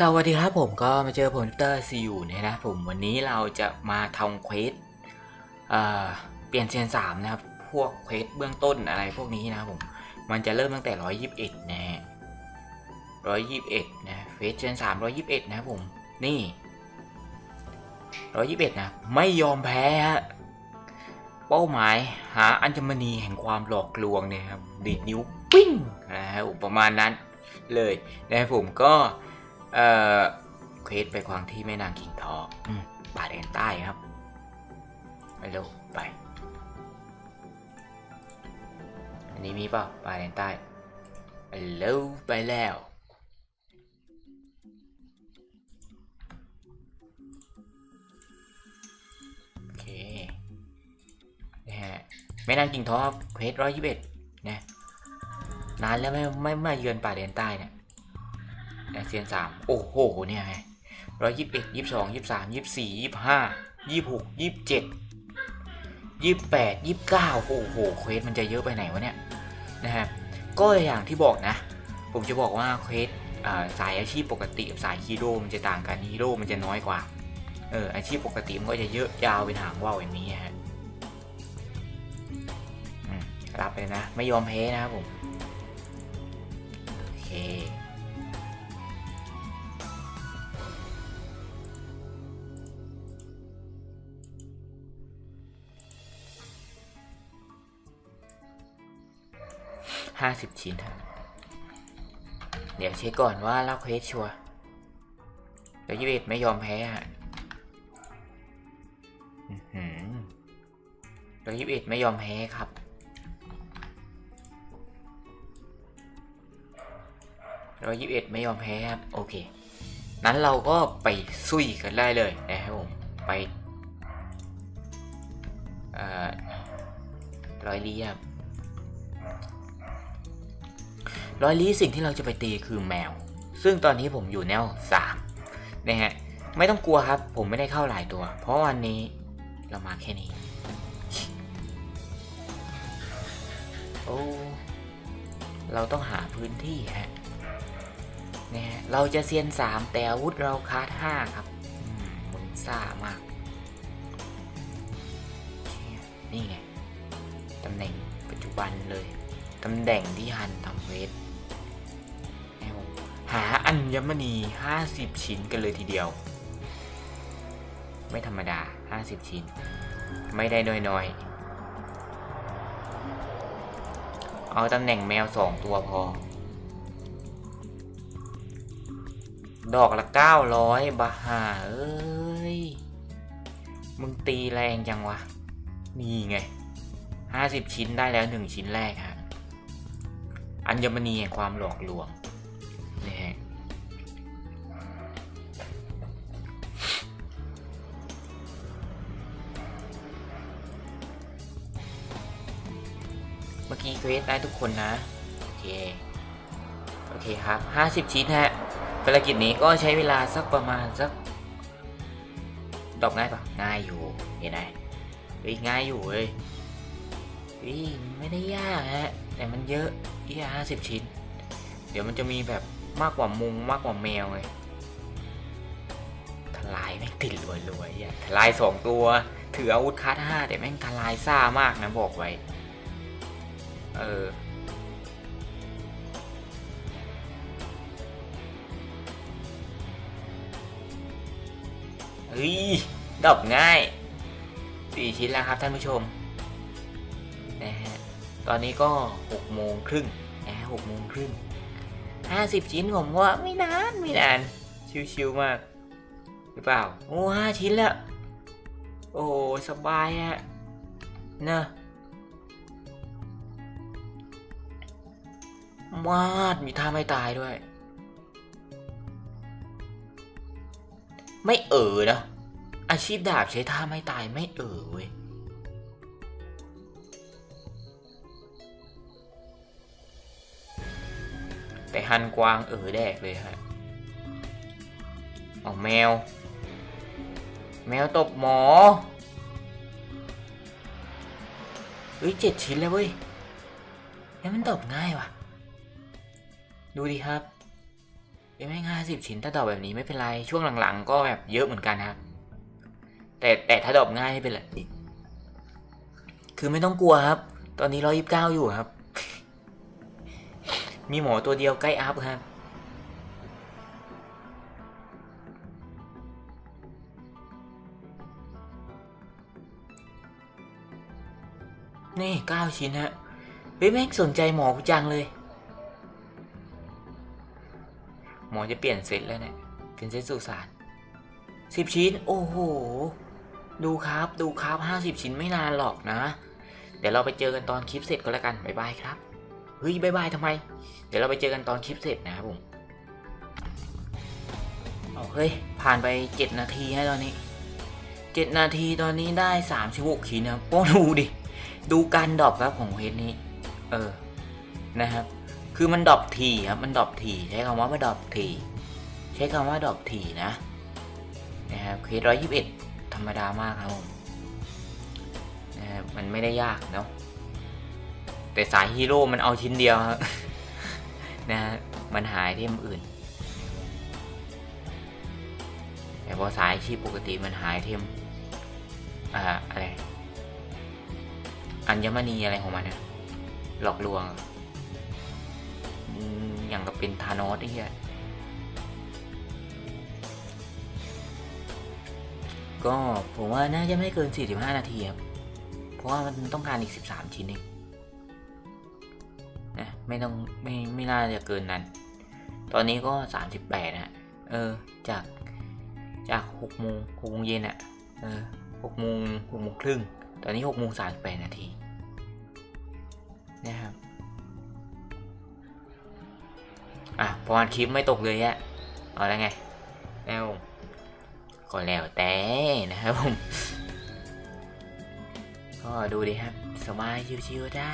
สวัสดีครับผมก็มาเจอผมเตอร์ซีอูเนี่ยนะผมวันนี้เราจะมาทำเควสเอ่อเปลี่ยนเซียนสามนะครับ พวกเควสเบื้องต้นอะไรพวกนี้นะผมมันจะเริ่มตั้งแต่ร้อยยิบเอ็ดนะร้อยยิบเอ็ดนะเควสเซียนสามร้อยยิบเอ็ดนะผมนี่ร้อยยิบเอ็ดนะไม่ยอมแพ้ฮะเป้าหมายหาอัญมณีแห่งความหลอกลวงเนี่ยครับดีดนิ้วปิ้งนะฮะประมาณนั้นเลยนะครับผมก็ เอ่อเควสไปควางที่แม่นางคิงทออืมป่าแดนใต้ครับ ไปเร็วไป อันนี้มีเปล่าป่าแดนใต้ไปเร็วไปแล้วโอเคนะฮะแม่นางกิงทอเควสร้อยยี่สิบเอ็ดนะนานแล้วไม่ไม่ไม่มาเยือนป่าแดนใต้เนี่ย แอเซียนสามโอ้โหเนี่ยไงร้อยยี่สิบเอ็ดยี่สิบสองยี่สิบสามยี่สิบสี่ยี่สิบห้ายี่สิบหกยี่สิบเจ็ดยี่สิบแปดยี่สิบเก้าโอ้โหเควสมันจะเยอะไปไหนวะเนี่ยนะฮะก็อย่างที่บอกนะ ผมจะบอกว่าเควสสายอาชีพปกติกับสายฮีโร่มันจะต่างกันฮีโร่มันจะน้อยกว่าเอออาชีพปกติมันก็จะเยอะยาวเป็นหางว่าวอย่างนี้ฮะรับไปเลยนะ ไม่ยอมแพ้นะครับผม โอเค ห้าสิบชิ้น เดี๋ยวเช็คก่อนว่าเรับเควสชัวร์เดี๋ยวยี่สิบไม่ยอมแพ้ฮะอื้อหือเดี๋ยวยี่สิบไม่ยอมแพ้ครับร้อยยี่สิบเอ็ดไม่ยอมแพ้ครับ โอเค นั้นเราก็ไปซุยกันได้เลยนะครับผม ไปเอ่อร้อยเรียบ ร้อยลี้สิ่งที่เราจะไปตีคือแมว ซึ่งตอนนี้ผมอยู่แนวสามนะฮะไม่ต้องกลัวครับ ผมไม่ได้เข้าหลายตัว เพราะวันนี้เรามาแค่นี้ โอ้เราต้องหาพื้นที่ฮะนะฮะเราจะเซียนสามแต่อาวุธเราคาดห้าครับมึงซ่ามาก นี่ไง ตำแหน่งปัจจุบันเลย ตำแหน่งที่ฮันทำเวทาอัญมณี 50 ชิ้นกันเลยทีเดียว ไม่ธรรมดา 50 ชิ้น ไม่ได้น้อยๆ เอาตำแหน่งแมว 2 ตัวพอ ดอกละ 900 บาทเอ้ย มึงตีแรงจังวะ นี่ไง 50 ชิ้นได้แล้ว 1 ชิ้นแรกฮะอัญมณีแห่งความหลอกลวง มื่อกี้เควสได้ทุกคนนะ โอเค โอเคครับ 50 ชิ้นฮะภารกิจนี้ก็ใช้เวลาสักประมาณสักดอกง่ายปะง่ายอยู่เห็นไหมง่ายอยู่เว้ยเฮ้ยไม่ได้ยากฮะ แต่มันเยอะที่ห้าสิบชิ้น เดี๋ยวมันจะมีแบบมากกว่ามุงมากกว่าแมวเลยทลายแม่งติดรวยๆอะทลายสองตัว ถืออาวุธคัดห้าแต่แม่งทลายซ่ามากนะบอกไว้ เออเฮ้ยดอกง่ายสี่ชิ้นแล้วครับท่านผู้ชมนะฮะตอนนี้ก็หกโมงครึ่งนะฮะหกโมงครึ่งห้าสิบชิ้นผมว่าไม่นานไม่นานชิวๆมาก หรือเปล่า โอ้ห้าชิ้นแล้ว โอ้สบายฮะเนอะ มาดมีท่าไม่ตายด้วย ไม่เออนะ อาชีพดาบใช้ท่าไม่ตายไม่เออเว้ยแต่ฮันกวางเออแดกเลยฮะเอาแมว แมวตบหมอเฮ้ยเจ็ดชิ้นแล้วเว้ยนี่มันตบง่ายว่ะ ดูดิครับเอ้ยไม่ง่ายสิบชิ้นถ้าดอปแบบนี้ไม่เป็นไรช่วงหลังๆ ก็แบบเยอะเหมือนกันครับแต่แต่ถ้าดอปง่ายไม่เป็นไรคือไม่ต้องกลัวครับ ตอนนี้ร้อยยิบเก้าอยู่ครับ มีหมอตัวเดียวใกล้อัพครับนี่เก้าชิ้นฮะเฮ้ยแม่งสนใจหมอกูจังเลย มอจะเปลี่ยนเซตแล้วเนี่ยเป็นเซตสุสานสิบชิ้น โอ้โห ดูครับดูครับห้าสิบชิ้นไม่นานหรอกนะ เดี๋ยวเราไปเจอกันตอนคลิปเสร็จก็แล้วกันบายบายครับเฮ้ยบายบายทำไม เดี๋ยวเราไปเจอกันตอนคลิปเสร็จนะครับผมเอเฮ้ย ผ่านไปเจ็ดนาทีให้ตอนนี้เจ็ดนาทีตอนนี้ได้สามสิบหกชิ้นนะครับโอ้ดูดิ ดูการดรอปครับของเฮดนี้ เออ นะครับ คือมันดรอปทีครับ มันดรอปทีใช้คำว่ามันดรอปทีใช้คำว่าดรอปทีนะนะครับเคสร้อยยี่สิบเอ็ดธรรมดามากครับผมนะครับมันไม่ได้ยากเนาะแต่สายฮีโร่มันเอาชิ้นเดียวครับนะฮะมันหายที่อื่น แต่พอสายชีพปกติมันหายเทมอ่าอะไร อัญมณีอะไรของมันนะหลอกลวง อย่างกับเป็นทานอสไอ้เหี้ยก็ผมว่าน่าจะไม่เกิน 45 นาทีครับ เพราะว่ามันต้องการอีก 13 ชิ้นเองนะไม่ต้องไม่ไม่น่าจะเกินนั้น ตอนนี้ก็ 38 นะ เออ จากจาก6โมง6โมงเย็นอะ เออ6โมง6โมงครึ่ง ตอนนี้6โมง38 นาที พอคลิปไม่ตกเลยอะเอาแล้วไงแล้วก็แล้วแต่นะครับผมก็ดูดิครับสบายชิวๆได้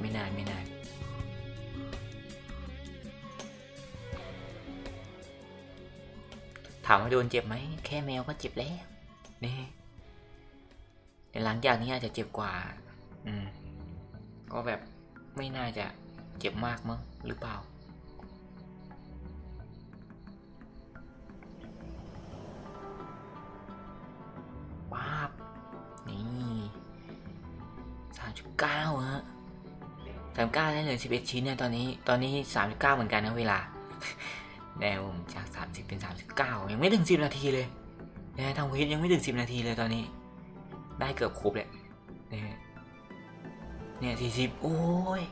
ไม่นานไม่นานถามว่าโดนเจ็บไหมแค่แมวก็เจ็บแล้วนี่แต่หลังจากนี้อาจจะเจ็บกว่า อืม ก็แบบไม่น่าจะ เจ็บมากมั้งหรือเปล่า ป๊าบ นี่สามสิบเก้าฮะสามเก้าได้เลือสิบเอ็ดชิ้นเนี่ยตอนนี้ ตอนนี้สามสิบเก้าเหมือนกันนะเวลาแนวผมจากสามสิบเป็นสามสิบเก้ายังไม่ถึงสิบนาทีเลยนะทางวิทยังไม่ถึงสิบนาทีเลยตอนนี้ ได้เกือบครบเลยนะฮะเนี่ยสี่สิบโอ้ย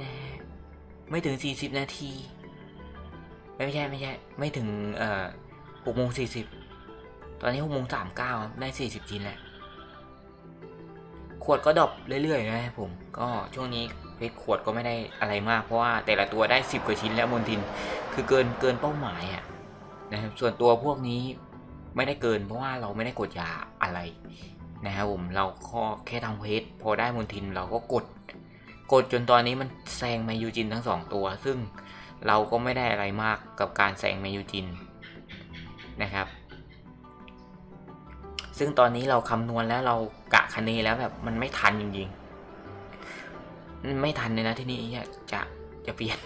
นะไม่ถึงสี่สิบนาที ไม่ใช่ไม่ใช่ไม่ถึงเอ่อหกโมงสี่สิบตอนนี้หกโมงสามเก้าได้สี่สิบชิ้นแหละขวดก็ดรอปเรื่อยๆนะครับผม ก็ช่วงนี้เพชรขวดก็ไม่ได้อะไรมากเพราะว่าแต่ละตัวได้สิบกว่าชิ้นแล้วมนทิน คือเกินเกินเป้าหมายอะนะครับส่วนตัวพวกนี้ไม่ได้เกิน เพราะว่าเราไม่ได้กดยาอะไรนะครับผมเราก็แค่ทำเพชรพอได้มนทินเราก็กด กดจนตอนนี้มันแซงมยูจินทั้งสองตัว ซึ่งเราก็ไม่ได้อะไรมากกับการแซงมยูจินนะครับ ซึ่งตอนนี้เราคำนวณแล้วเรากะคะเนแล้วแบบมันไม่ทันจริงๆ ไม่ทันเลยนะที่นี่จะจะเปลี่ยน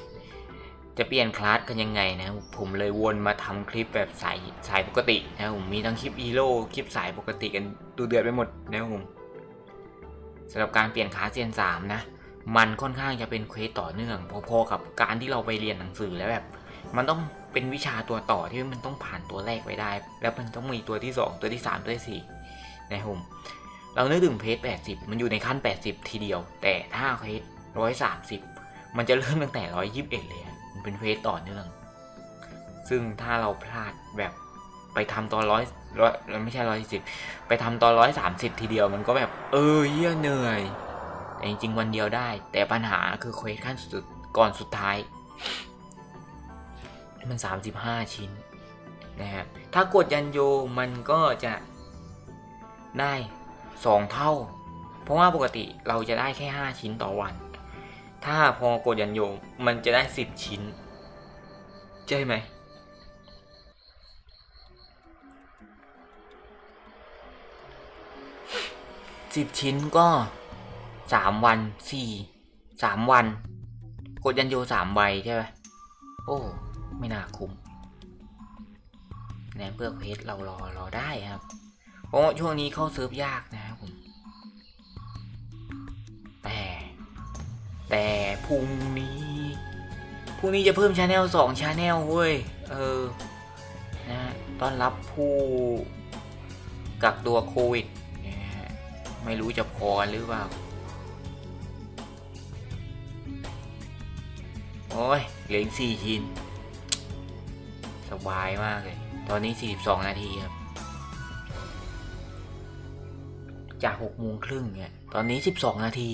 จะเปลี่ยนคลาสกันยังไงนะ ผมเลยวนมาทำคลิปแบบสายสายปกตินะผมมีทั้งคลิปอีโร่คลิปสายปกติกันดูเดือดไปหมดนะผมสำหรับการเปลี่ยนคลาสเซียนสามนะ มันค่อนข้างจะเป็นเควสต่อเนื่องพอๆกับการที่เราไปเรียนหนังสือแล้วแบบ มันต้องเป็นวิชาตัวต่อที่มันต้องผ่านตัวแรกไปได้ แล้วมันต้องมีตัวที่ 2 ตัวที่ 3 ตัวที่ 4 นะผมเรานึกถึงเพจ80 มันอยู่ในขั้น 80 ทีเดียว แต่ถ้าเพจ130 มันจะเริ่มตั้งแต่ 121 เลย มันเป็นเพจต่อเนื่อง ซึ่งถ้าเราพลาดแบบไปทำตอนร้อยร้อยไม่ใช่ร้อยสิบไปทำตอนร้อยสามสิบทีเดียวมันก็แบบ เออเหี้ยเหนื่อย แต่จริงๆวันเดียวได้ แต่ปัญหาคือเควสขั้นสุดก่อนสุดท้าย มัน 35 ชิ้นนะครับถ้ากดยันโยมันก็จะได้ 2 เท่า เพราะว่าปกติเราจะได้แค่ 5 ชิ้นต่อวัน ถ้าพอกดยันโยมันจะได้ 10 ชิ้น ใช่ไหมสิบชิ้นก็ สามวันสี่สามวัน กดยันโยสามใบใช่ไหมโอ้ ไม่น่าคุ้มแนนเพื่อเควสเรารอรอได้ครับโอ้ช่วงนี้เข้าเซิร์ฟยากนะครับผมแต่แต่พรุ่งนี้พรุ่งนี้จะเพิ่มชาแนลสองชาแนลเว้ย เออนะต้อนรับผู้กักตัวโควิดนะไม่รู้จะพอหรือเปล่า อ้ยเหลืออีกสี่ชิ้น สบายมากเลย ตอนนี้ 42 นาทีครับ จาก6โมงครึ่งเนี่ย ตอนนี้ 12 นาที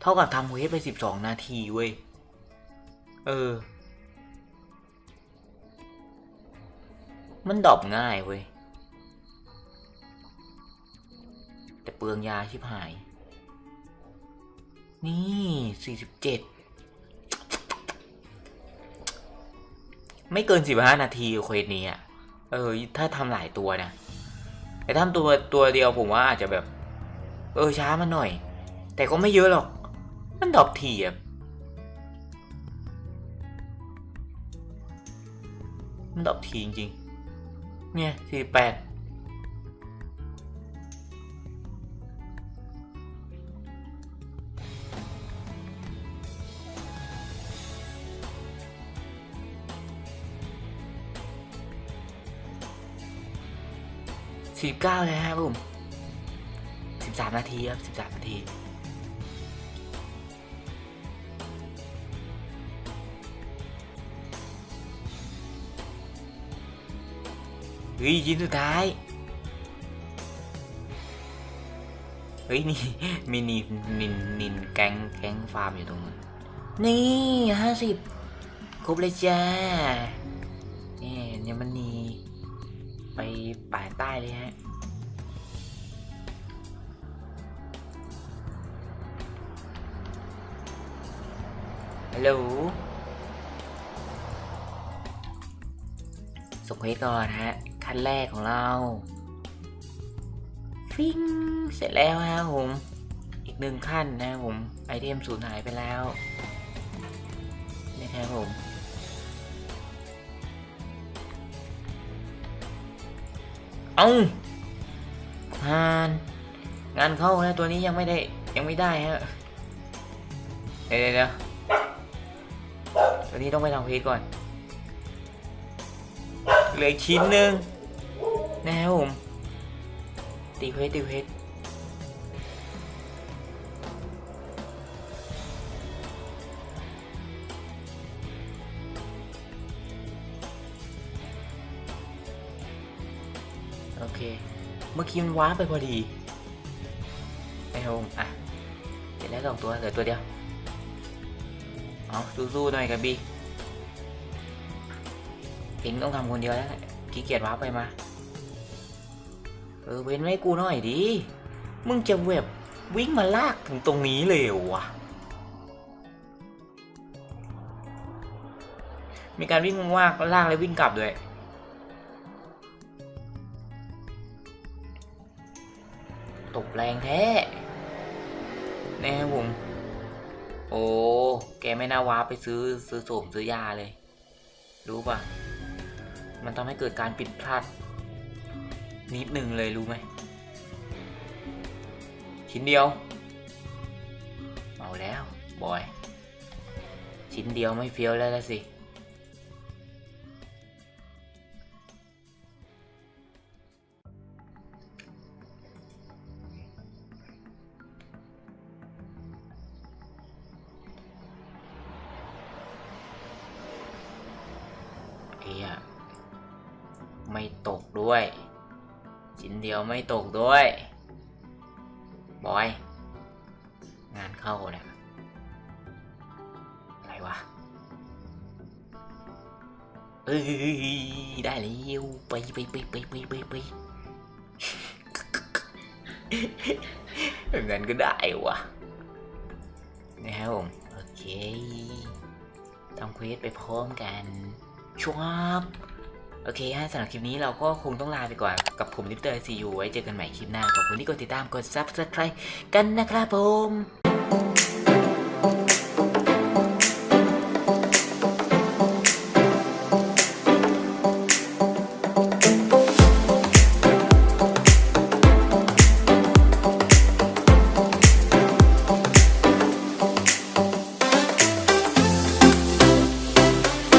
เท่ากับทำเวฟไป 12 นาทีเว้ย เออ มันดอปง่ายเว้ย แต่เปลืองยาชิบหาย นี่ 47 ไม่เกินสิบห้านาทีเควสนี้อะเออ ถ้าทำหลายตัวนะแต่ทำตัวตัวเดียวผมว่าอาจจะแบบ เออช้ามาหน่อย แต่ก็ไม่เยอะหรอก มันดรอปทีอะมันดรอปทีจริงๆเนี่ยสี่แปด สี่เก้าเลยครับผมสิบสามนาทีครับสิบสามนาทีเฮ้ยชิ้นสุดท้ายเฮ้ยนี่มีนินนินนินแก๊งแก๊งฟาร์มอยู่ตรงนั้นนี่ห้าสิบครบเลยจ้านี่ยังมันนี ไปป่าใต้เลยฮะฮัลโหลส่งเควสก่อนฮะ ขั้นแรกของเราฟิงเสร็จแล้วฮะผม อีกหนึ่งขั้นนะผม ไอเทมสูญหายไปแล้วนะครับผม เอางานงานเข้านะตัวนี้ยังไม่ได้ยังไม่ได้ฮะเดี๋ยวเดี๋ยวตัวนี้ต้องไปทำเควสก่อนเหลือชิ้นหนึ่งนะครับผมตีเควสตีเคว เคเมื่อกี้มันว้าไปพอดีนะครับผมอะเสร็จแล้วสองตัวเหลือตัวเดียว เอาสู้ๆหน่อยกับบีเองต้องทำคนเดียวแล้วแหละขี้เกียจว้าไปมา เออเว้นไว้กูหน่อยดิ มึงจะแบบวิ่งมาลากถึงตรงนี้เลยวะมีการวิ่งว่ากลากแล้ววิ่งกลับด้วย แรงแท้แน่ครับผม โอ้ แกไม่น่าว้าไปซื้อซื้อโสมซื้อยาเลย รู้ปะมันทำให้เกิดการผิดพลาด นิดหนึ่งเลยรู้ไหม ชิ้นเดียว เอาแล้ว บอย ชิ้นเดียวไม่เฟี้ยวแล้วละสิ ไม่ตกด้วย ชิ้นเดียวไม่ตกด้วย บอย งานเข้าเนี่ยอะไรวะเอ้ยได้แล้วไปไปไปไปไปไปไปงั้นก็ได้วะนะครับผมโอเคทำเควสไปพร้อมกันชวบ โอเคฮะสำหรับคลิปนี้เราก็คงต้องลาไปก่อนกับผมลิปเตอร์ซีอูไว้เจอกันใหม่คลิปหน้าขอบคุณที่กดติดตามกด subscribe กันนะครับผม